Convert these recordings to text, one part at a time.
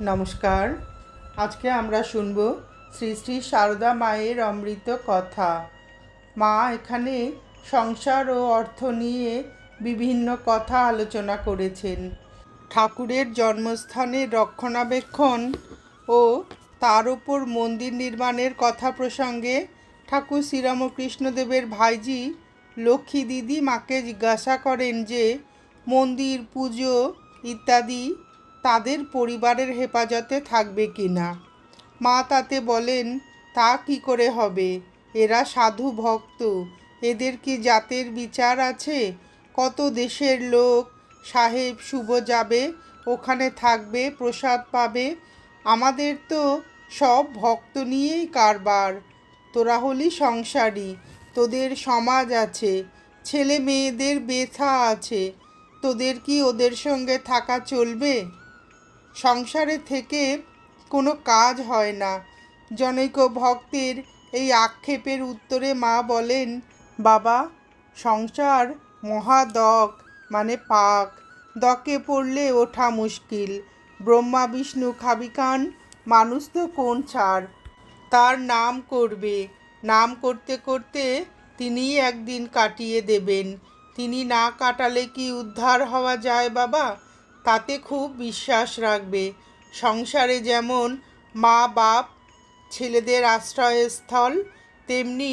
নমস্কার। আজকে আমরা শুনব শ্রী শ্রী সারদা মায়ের অমৃত কথা। মা এখানে সংসার ও অর্থ নিয়ে বিভিন্ন কথা আলোচনা করেছেন। ঠাকুরের জন্মস্থানের রক্ষণাবেক্ষণ ও তার উপর মন্দির নির্মাণের কথা প্রসঙ্গে ঠাকুর শ্রীরামকৃষ্ণদেবের ভাইজি লক্ষ্মী দিদি মাকে জিজ্ঞাসা করেন যে, মন্দির, পুজো ইত্যাদি তাদের পরিবারের হেফাজতে থাকবে কি না মা তাতে বলেন, তা কি করে হবে? এরা সাধু ভক্ত। এদের কি জাতের বিচার আছে? কত দেশের লোক সাহেব শুভ যাবে, ওখানে থাকবে, প্রসাদ পাবে? আমাদের তো সব ভক্ত নিয়েই কারবার। তোরা হলি সংসারী, তোদের সমাজ আছে, ছেলে মেয়েদের বেথা আছে। তোদের কি ওদের সঙ্গে থাকা চলবে? সংসারে থেকে কোনো কাজ হয় না। জনৈক ভক্তের এই আক্ষেপের উত্তরে মা বলেন, বাবা, সংসার মহাদক মানে পাক। দকে পড়লে ওঠা মুশকিল। ব্রহ্মা, বিষ্ণু খাবিকান মানুষ তো কোন ছাড়? তার নাম করবে। নাম করতে করতে তিনিই একদিন কাটিয়ে দেবেন। তিনি না কাটালে কি উদ্ধার হওয়া যায় বাবা? তাতে খুব বিশ্বাস রাখবে। সংসারে যেমন মা বাপ ছেলেদের আশ্রয়স্থল, তেমনি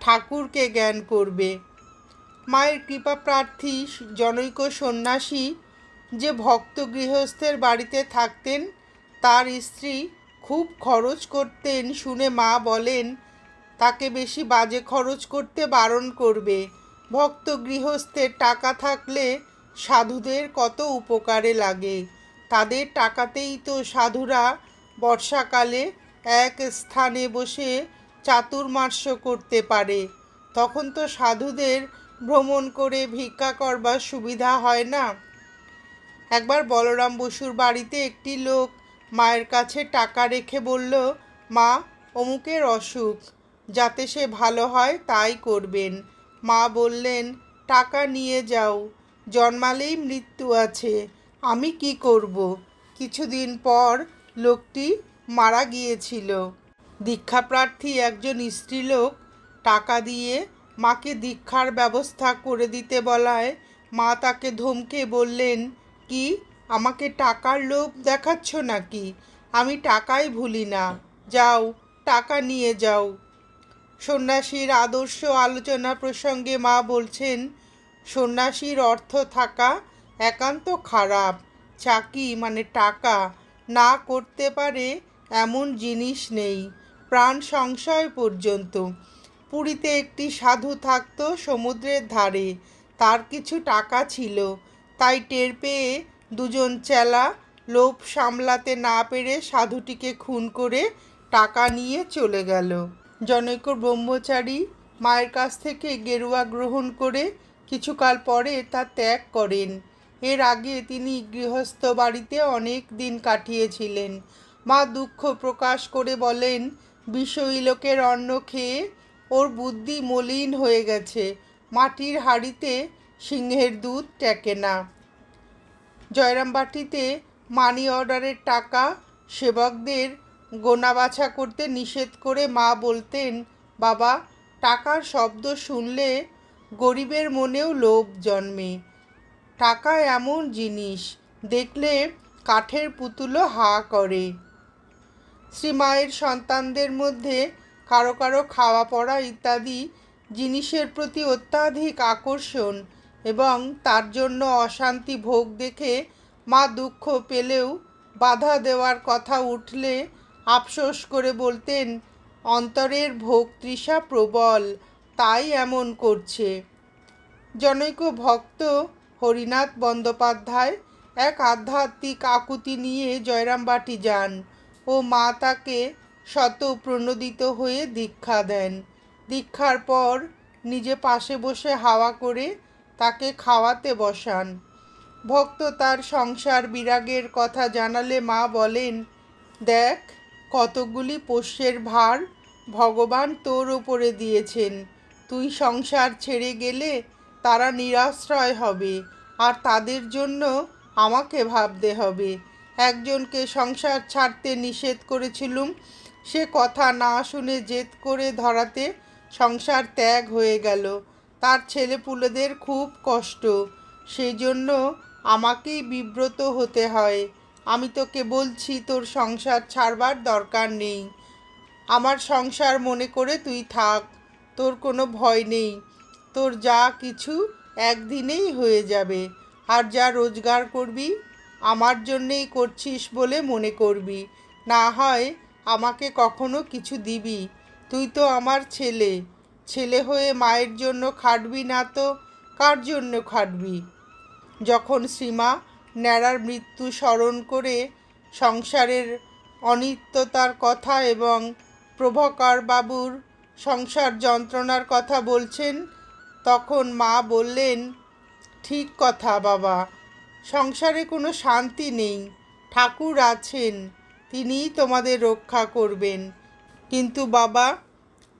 ঠাকুরকে জ্ঞান করবে। মায়ের কৃপা প্রার্থী, জনৈক সন্ন্যাসী যে ভক্ত গৃহস্থের বাড়িতে থাকতেন, তার স্ত্রী খুব খরচ করতেন শুনে মা বলেন, তাকে বেশি বাজে খরচ করতে বারণ করবে। ভক্ত গৃহস্থের টাকা থাকলে সাধুদের কত উপকারে লাগে। তাদের টাকাতেই তো সাধুরা বর্ষাকালে এক স্থানে বসে চাতুর্মাস্য করতে পারে। তখন তো সাধুদের ভ্রমণ করে ভিক্ষা করবার সুবিধা হয় না। একবার বলরাম বসুর বাড়িতে একটি লোক মায়ের কাছে টাকা রেখে বলল, মা, অমুকের অসুখ। যাতে সে ভালো হয় তাই করবেন। মা বললেন, টাকা নিয়ে যাও। জন্মালেই মৃত্যু আছে, আমি কি করব? কিছুদিন পর লোকটি মারা গিয়েছিল। দীক্ষাপ্রার্থী একজন স্ত্রীলোক টাকা দিয়ে মাকে দীক্ষার ব্যবস্থা করে দিতে বলায়, মা তাকে ধমকে বললেন, কি, আমাকে টাকার লোভ দেখাচ্ছ নাকি? আমি টাকাই ভুলি না। যাও, টাকা নিয়ে যাও। সন্ন্যাসীর আদর্শ আলোচনা প্রসঙ্গে মা বলছেন সন্ন্যাসীর অর্থ থাকা একান্ত খারাপ। চাকি মানে টাকা। না করতে পারে এমন জিনিস নেই। প্রাণ সংশয় পর্যন্ত। পুরীতে একটি সাধু থাকত সমুদ্রের ধারে। তার কিছু টাকা ছিল। তাই টের পেয়ে দুজন চেলা লোভ সামলাতে না পেরে সাধুটিকে খুন করে টাকা নিয়ে চলে গেল। জনৈক ব্রহ্মচারী মায়ের কাছ থেকে গেরুয়া গ্রহণ করে কিছুকাল পরে তা ত্যাগ করেন। এর আগে তিনি গৃহস্থ বাড়িতে অনেক দিন কাটিয়েছিলেন। মা দুঃখ প্রকাশ করে বলেন, বিষয়ী লোকের অন্ন খেয়ে ওর বুদ্ধি মলিন হয়ে গেছে। মাটির হাঁড়িতে সিংহের দুধ টেকে না। জয়রামবাটিতে মানি অর্ডারের টাকা সেবকদের গোনাবাছা করতে নিষেধ করে মা বলতেন, বাবা, টাকার শব্দ শুনলে গরিবের মনেও লোভ জন্মে। টাকা এমন জিনিস দেখলে কাঠের পুতুলও হা করে। শ্রীমায়ের সন্তানদের মধ্যে কারও কারও খাওয়া পড়া ইত্যাদি জিনিসের প্রতি অত্যাধিক আকর্ষণ এবং তার জন্য অশান্তি ভোগ দেখে মা দুঃখ পেলেও বাধা দেওয়ার কথা উঠলে আফসোস করে বলতেন, অন্তরের ভোগ তৃষা প্রবল তাই এমন করছে। জনৈক ভক্ত হরিনাথ বন্দ্যোপাধ্যায় এক আধ্যাত্মিক আকুতি নিয়ে জয়রামবাটি যান ও মা তাকে শত প্রণোদিত হয়ে দীক্ষা দেন। দীক্ষার পর নিজে পাশে বসে হাওয়া করে তাকে খাওয়াতে বসান। ভক্ত তার সংসার বিরাগের কথা জানালে মা বলেন, দেখ, কতগুলি পোষ্যের ভার ভগবান তোর ওপরে দিয়েছেন। তুই সংসার ছেড়ে গেলে তারা নিরাশ্রয় হবে আর তাদের জন্য আমাকে ভাবতে হবে। একজনকে সংসার ছাড়তে নিষেধ করেছিলুম, সে কথা না শুনে জেদ করে ধরাতে সংসার ত্যাগ হয়ে গেল। তার ছেলেপুলেদের খুব কষ্ট সেই জন্য আমাকেই বিব্রত হতে হয়। আমি তোকে বলছি, তোর সংসার ছাড়বার দরকার নেই। আমার সংসার মনে করে তুই থাক। তোর কোনো ভয় নেই। তোর যা কিছু একদিনেই হয়ে যাবে। আর যা রোজগার করবি, আমার জন্যেই করছিস বলে মনে করবি। না হয় আমাকে কখনো কিছু দিবি। তুই তো আমার ছেলে। ছেলে হয়ে মায়ের জন্য খাটবি না তো কার জন্য খাটবি? যখন শ্রীমা ন্যাড়ার মৃত্যু স্মরণ করে সংসারের অনিত্যতার কথা এবং প্রভাকর বাবুর সংসার যন্ত্রণার কথা বলছেন, তখন মা বললেন, ঠিক কথা বাবা, সংসারে কোনো শান্তি নেই, ঠাকুর আছেন, তিনিই তোমাদের রক্ষা করবেন। কিন্তু বাবা,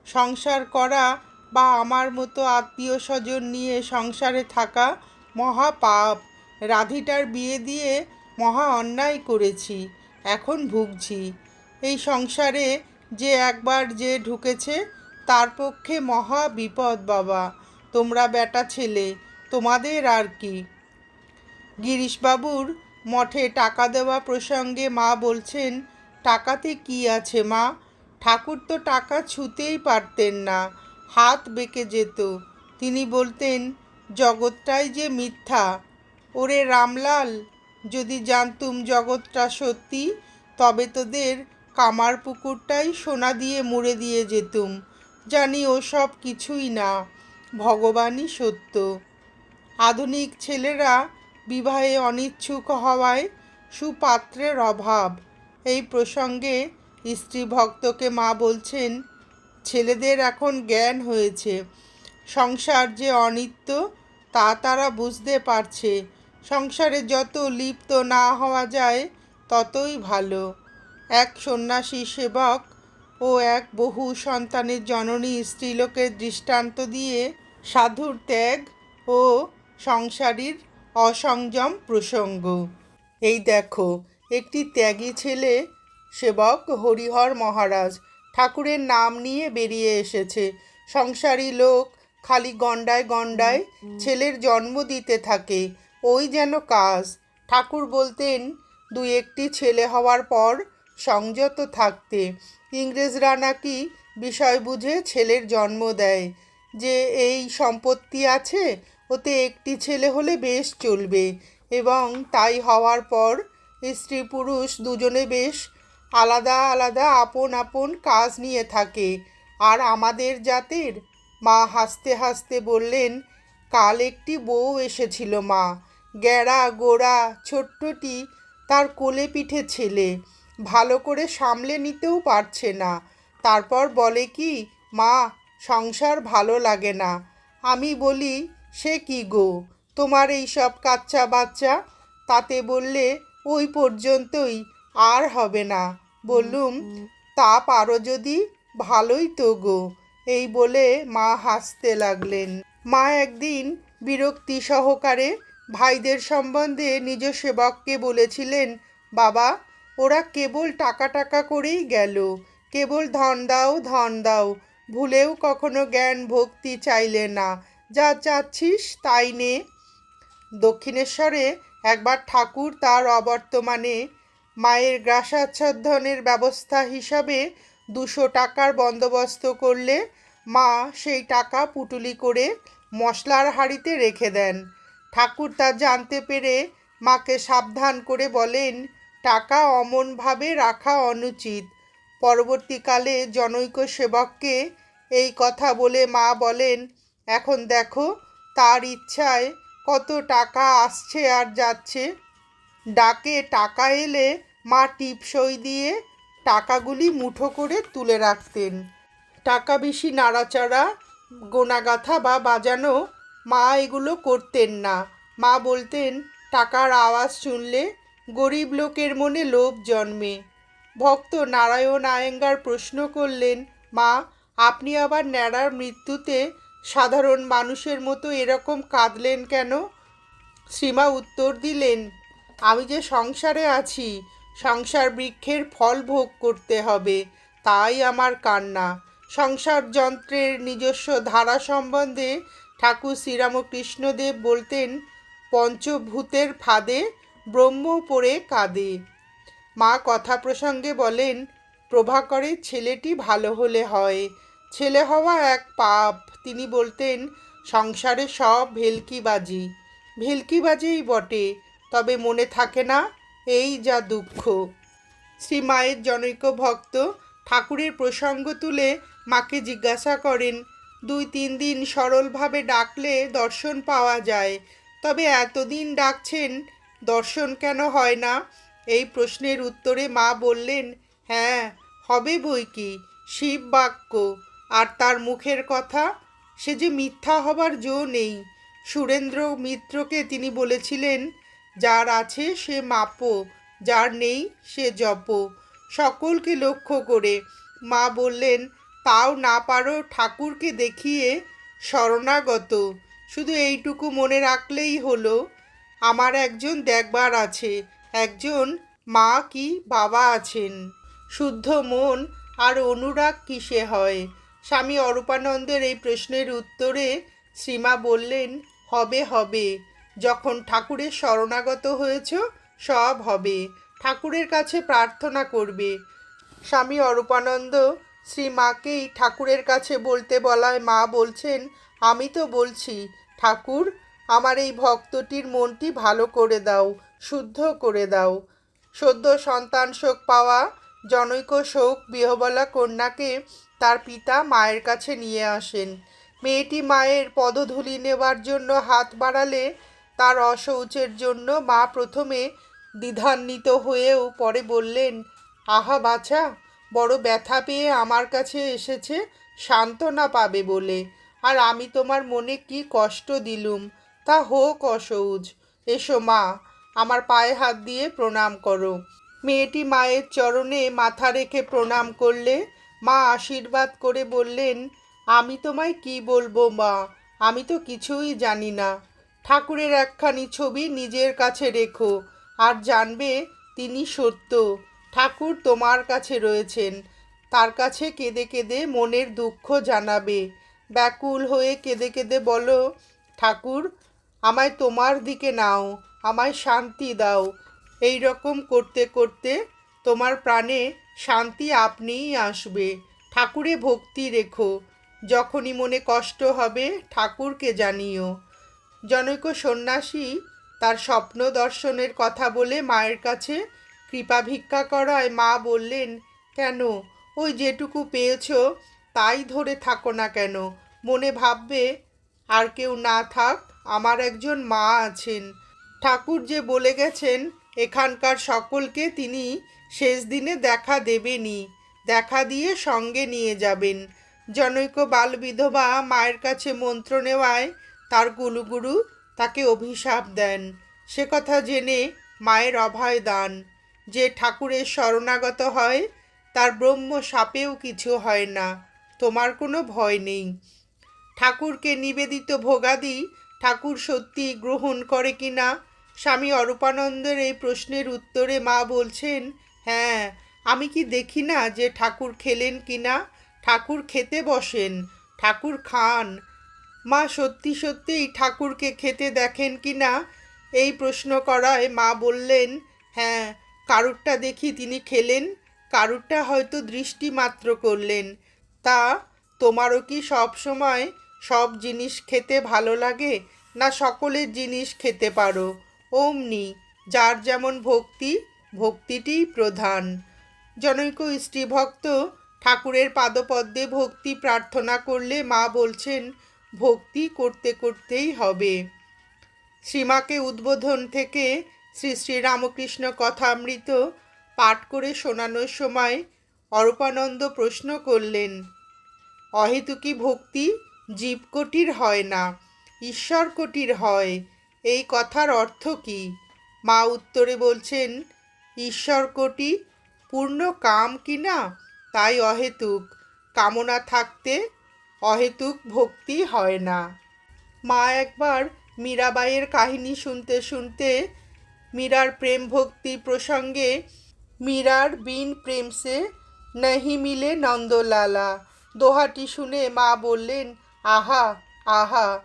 সংসার করা বা আমার মতো আত্মীয় স্বজন নিয়ে সংসারে থাকা মহা পাপ রাধিটার বিয়ে দিয়ে মহা অন্যায় করেছি, এখন ভুগছি। এই সংসারে যে একবার যে ঢুকেছে তার পক্ষে মহা বিপদ, বাবা। তোমরা বেটা ছেলে, তোমাদের আর কি? গিরিশবাবুর মঠে টাকা দেওয়া প্রসঙ্গে মা বলছেন, টাকাতে কি আছে মা? ঠাকুর তো টাকা ছুতেই পারতেন না, হাত বেঁকে যেত। তিনি বলতেন, জগৎটাই যে মিথ্যা। ওরে রামলাল, যদি জানতুম জগৎটা সত্যি, তবে তোদের কামার পুকুরটাই সোনা দিয়ে মুড়ে দিয়ে যেতুম। জানি ও সব কিছুই না, ভগবানই সত্য। আধুনিক ছেলেরা বিবাহে অনিচ্ছুক হওয়ায় সুপাত্রের অভাব। এই প্রসঙ্গে স্ত্রী ভক্তকে মা বলছেন, ছেলেদের এখন জ্ঞান হয়েছে। সংসার যে অনিত্য, তা তারা বুঝতে পারছে। সংসারে যত লিপ্ত না হওয়া যায়, ততই ভালো। এক সন্ন্যাসী সেবক ও এক বহু সন্তানের জননী স্ত্রীলোকের দৃষ্টান্ত দিয়ে সাধুর ত্যাগ ও সংসারীর অসংযম প্রসঙ্গ। এই দেখো, একটি ত্যাগী ছেলে সেবক হরিহর মহারাজ ঠাকুরের নাম নিয়ে বেরিয়ে এসেছে। সংসারী লোক খালি গন্ডায় গন্ডায় ছেলের জন্ম দিতে থাকে। ওই যেন কাজ। ঠাকুর বলতেন দু একটি ছেলে হওয়ার পর সংযত থাকতে। ইংরেজরা নাকি বিষয় বুঝে ছেলের জন্ম দেয়। যে এই সম্পত্তি আছে, ওতে একটি ছেলে হলে বেশ চলবে। এবং তাই হওয়ার পর স্ত্রী পুরুষ দুজনে বেশ আলাদা আলাদা আপন আপন কাজ নিয়ে থাকে। আর আমাদের জাতের মা হাসতে হাসতে বললেন, কাল একটি বউ এসেছিল মা। গ্যাড়া গোড়া ছোট্টটি তার কোলে পিঠে ছেলে। ভালো করে সামলে নিতেও পারছে না। তারপর বলে কি, মা, সংসার ভালো লাগে না। আমি বলি, সে কি গো? তোমার এই সব কাচ্চা বাচ্চা? তাতে বললে, ওই পর্যন্তই, আর হবে না। বললুম, তা পারো যদি, ভালোই তো গো। এই বলে মা হাসতে লাগলেন। মা একদিন বিরক্তি সহকারে ভাইদের সম্বন্ধে নিজ সেবককে বলেছিলেন, বাবা ওরা কেবল টাকা টাকা করেই গেল। কেবল ধন দাও ধন দাও। ভুলেও কখনো জ্ঞান ভক্তি চাইলে না। যা চাচ্ছিস তাই নে। দক্ষিণেশ্বরে একবার ঠাকুর তার অবর্তমানে মায়ের গ্রাসাচ্ছাদনের ব্যবস্থা হিসাবে দুশো টাকার বন্দোবস্ত করলে মা সেই টাকা পুটুলি করে মশলার হাঁড়িতে রেখে দেন। ঠাকুর তা জানতে পেরে মাকে সাবধান করে বলেন টাকা অমনভাবে রাখা অনুচিত। পরবর্তীকালে জনৈক সেবককে এই কথা বলে মা বলেন, এখন দেখো, তার ইচ্ছায় কত টাকা আসছে আর যাচ্ছে। ডাকে টাকা এলে মা টিপসই দিয়ে টাকাগুলি মুঠো করে তুলে রাখতেন। টাকা বেশি নাড়াচাড়া, গোনাগাথা বা বাজানো মা এগুলো করতেন না। মা বলতেন, টাকার আওয়াজ শুনলে গরিব লোকের মনে লোভ জন্মে। ভক্ত নারায়ণ আয়েঙ্গার প্রশ্ন করলেন, মা, আপনি আবার ন্যাড়ার মৃত্যুতে সাধারণ মানুষের মতো এরকম কাঁদলেন কেন? শ্রীমা উত্তর দিলেন, আমি যে সংসারে আছি, সংসার বৃক্ষের ফল ভোগ করতে হবে, তাই আমার কান্না। সংসার যন্ত্রের নিজস্ব ধারা সম্বন্ধে ঠাকুর শ্রীরামকৃষ্ণদেব বলতেন, পঞ্চভূতের ফাঁদে ব্রহ্ম পড়ে কাঁদে। মা কথা প্রসঙ্গে বলেন প্রভাকরের ছেলেটি ভালো হলে হয়। ছেলে হওয়া এক পাপ। তিনি বলতেন, সংসারে সব ভেলকিবাজি। ভেলকিবাজেই বটে, তবে মনে থাকে না, এই যা দুঃখ। শ্রী মায়ের জনৈক ভক্ত ঠাকুরের প্রসঙ্গ তুলে মাকে জিজ্ঞাসা করেন, দুই তিন দিন সরলভাবে ডাকলে দর্শন পাওয়া যায়, তবে এতদিন ডাকছেন দর্শন কেন হয় না? এই প্রশ্নের উত্তরে মা বললেন হ্যাঁ হবে বই কি? শিব বাক্য। আর তার মুখের কথা, সে যে মিথ্যা হবার জো নেই। সুরেন্দ্র মিত্রকে তিনি বলেছিলেন, যার আছে সে মাপো, যার নেই সে জপ। সকলকে লক্ষ্য করে মা বললেন, তাও না পারো ঠাকুরকে দেখিয়ে শরণাগত। শুধু এইটুকু মনে রাখলেই হলো। আমার একজন দেখবার আছে, একজন মা কি বাবা আছেন। শুদ্ধ মন আর অনুরাগ কিসে হয়? স্বামী অরূপানন্দের এই প্রশ্নের উত্তরে শ্রীমা বললেন, হবে হবে। যখন ঠাকুরের শরণাগত হয়েছ, সব হবে। ঠাকুরের কাছে প্রার্থনা করবে। স্বামী অরূপানন্দ শ্রী মাকেই ঠাকুরের কাছে বলতে বলায় মা বলছেন, আমি তো বলছি, ঠাকুর আমার এই ভক্তটির মনটি ভালো করে দাও, শুদ্ধ করে দাও। সদ্য সন্তান শোক পাওয়া, জনৈক শোক বিহবলা কন্যাকে তার পিতা মায়ের কাছে নিয়ে আসেন। মেয়েটি মায়ের পদধূলি নেবার জন্য হাত বাড়ালে তার অশৌচের জন্য মা প্রথমে দ্বিধান্বিত হয়েও পরে বললেন, আহা বাছা, বড় ব্যথা পেয়ে আমার কাছে এসেছে, সান্ত্বনা পাবে বলে। আর আমি তোমার মনে কি কষ্ট দিলুম? তা হোক অসৌজ। এসো মা, আমার পায়ে হাত দিয়ে প্রণাম করো। মেয়েটি মায়ের চরণে মাথা রেখে প্রণাম করলে, মা আশীর্বাদ করে বললেন, আমি তোমায় কি বলব মা? আমি তো কিছুই জানি না। ঠাকুরের একখানি ছবি নিজের কাছে রেখো, আর জানবে তিনি সত্য। ঠাকুর তোমার কাছে রয়েছেন। তার কাছে কেঁদে কেঁদে মনের দুঃখ জানাবে। ব্যাকুল হয়ে কেঁদে কেঁদে বলো, ঠাকুর আমায় তোমার দিকে নাও, আমায় শান্তি দাও। এই রকম করতে করতে তোমার প্রাণে শান্তি আপনিই আসবে। ঠাকুরে ভক্তি রেখো, যখনই মনে কষ্ট হবে ঠাকুরকে জানিও। জনৈক সন্ন্যাসী তার স্বপ্ন দর্শনের কথা বলে মায়ের কাছে কৃপা ভিক্ষা করায় মা বললেন, কেন? ওই যেটুকু পেয়েছ তাই ধরে থাকো না কেন। মনে ভাববে আর কেউ না থাক আমার একজন মা আছেন। ঠাকুর যে বলে গেছেন, এখানকার সকলকে তিনি শেষ দিনে দেখা দেবেনই, দেখা দিয়ে সঙ্গে নিয়ে যাবেন। জনৈক বাল বিধবা মায়ের কাছে মন্ত্র নেওয়ায় তার গুলুগুরু তাকে অভিশাপ দেন। সে কথা জেনে মায়ের অভয় দান। যে ঠাকুরের শরণাগত হয়, তার ব্রহ্ম সাপেও কিছু হয় না। তোমার কোনো ভয় নেই। ঠাকুরকে নিবেদিত ভোগাদি ঠাকুর সত্যি গ্রহণ করে কি না? স্বামী অরূপানন্দের এই প্রশ্নের উত্তরে মা বলছেন হ্যাঁ আমি কি দেখি না যে ঠাকুর খেলেন কি না? ঠাকুর খেতে বসেন, ঠাকুর খান। মা সত্যি সত্যিই ঠাকুরকে খেতে দেখেন কি না? এই প্রশ্ন করায় মা বললেন হ্যাঁ কারুরটা দেখি তিনি খেলেন, কারুরটা হয়তো দৃষ্টি মাত্র করলেন। তা তোমারও কি সব সময় সব জিনিস খেতে ভালো লাগে না সকলের জিনিস খেতে পারো। অমনি, যার যেমন ভক্তি, ভক্তিটিই প্রধান। জনৈক স্ত্রীভক্ত ঠাকুরের পাদপদ্মে ভক্তি প্রার্থনা করলে মা বলছেন, ভক্তি করতে করতেই হবে। শ্রীমাকে উদ্বোধন থেকে শ্রী শ্রীরামকৃষ্ণ কথামৃত পাঠ করে শোনানোর সময় অরূপানন্দ প্রশ্ন করলেন, অহেতুকি ভক্তি জীবকটির হয় না, ঈশ্বর কোটির হয়। এই কথার অর্থ কি? মা উত্তরে বলছেন, ঈশ্বর কোটি, পূর্ণ কাম কি না? তাই অহেতুক। কামনা থাকতে অহেতুক ভক্তি হয় না। মা একবার মীরাবাইয়ের কাহিনী শুনতে শুনতে মীরার প্রেম ভক্তি প্রসঙ্গে মীরার বিন প্রেম সে নহি মিলে নন্দলালা। দোহাটি শুনে মা বললেন আহা আহা,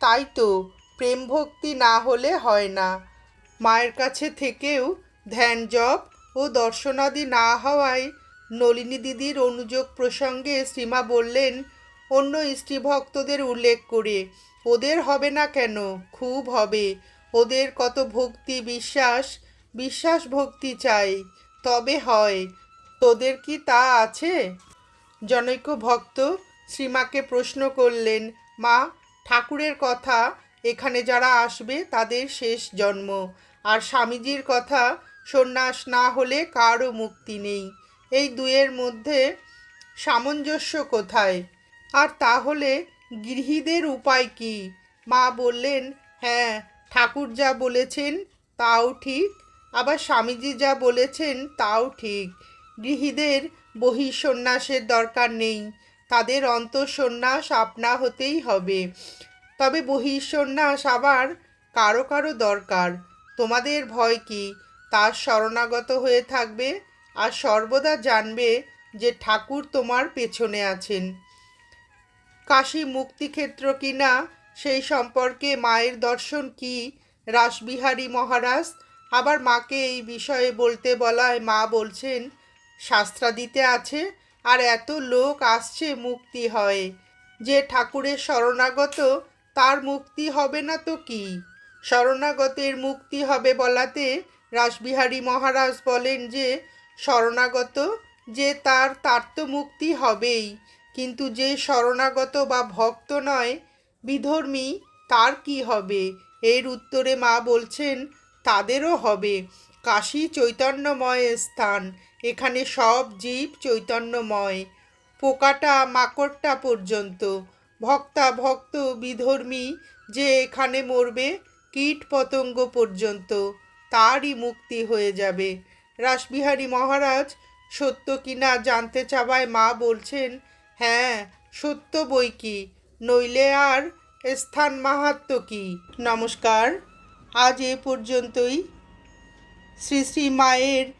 তাই তো প্রেম ভক্তি না হলে হয় না। মায়ের কাছে থেকেও ধ্যান জপ ও দর্শনাদি না হওয়ায় নলিনী দিদির অনুযোগ প্রসঙ্গে শ্রীমা বললেন, অন্য স্ত্রী ভক্তদের উল্লেখ করে, ওদের হবে না কেন? খুব হবে। ওদের কত ভক্তি, বিশ্বাস বিশ্বাস ভক্তি চাই। তবে হয়। তোদের কি তা আছে? জনৈক ভক্ত শ্রীমাকে প্রশ্ন করলেন, মা, ঠাকুরের কথা এখানে যারা আসবে তাদের শেষ জন্ম। আর স্বামীজির কথা সন্ন্যাস না হলে কারও মুক্তি নেই। এই দুয়ের মধ্যে সামঞ্জস্য কোথায়? আর তাহলে গৃহীদের উপায় কি? মা বললেন হ্যাঁ ঠাকুর যা বলেছেন তাও ঠিক, আবার স্বামীজি যা বলেছেন তাও ঠিক। গৃহীদের বহিঃসন্ন্যাসের দরকার নেই। তাদের অন্তঃসন্ন্যাস আপনা হতেই হবে। তবে বহিঃসন্ন্যাস আবার কারও কারও দরকার। তোমাদের ভয় কি? তার শরণাগত হয়ে থাকবে আর সর্বদা জানবে যে ঠাকুর তোমার পেছনে আছেন। কাশী মুক্তিক্ষেত্র কিনা, সেই সম্পর্কে মায়ের দর্শন কি? রাসবিহারী মহারাজ আবার মাকে এই বিষয়ে বলতে বলায় মা বলছেন, শাস্ত্রাদিতে আছে আর এত লোক আসছে মুক্তি হয়। যে ঠাকুরের শরণাগত, তার মুক্তি হবে না তো কি? শরণাগতের মুক্তি হবে বলাতে রাসবিহারী মহারাজ বলেন যে, শরণাগত যে তার তার তো মুক্তি হবেই। কিন্তু যে শরণাগত বা ভক্ত নয়, বিধর্মী, তার কি হবে? এর উত্তরে মা বলছেন, তাদেরও হবে। কাশী চৈতন্যময় স্থান। এখানে সব জীব চৈতন্যময়। পোকাটা, মাকড়টা পর্যন্ত। ভক্তা, ভক্ত, বিধর্মী যে এখানে মরবে কীট পতঙ্গ পর্যন্ত তারই মুক্তি হয়ে যাবে। রাসবিহারী মহারাজ সত্য কিনা জানতে চাওয়ায় মা বলছেন হ্যাঁ সত্য বই কি? নইলে আর স্থান মাহাত্ম কি? নমস্কার। আজ এ পর্যন্তই। শ্রী শ্রী মায়ের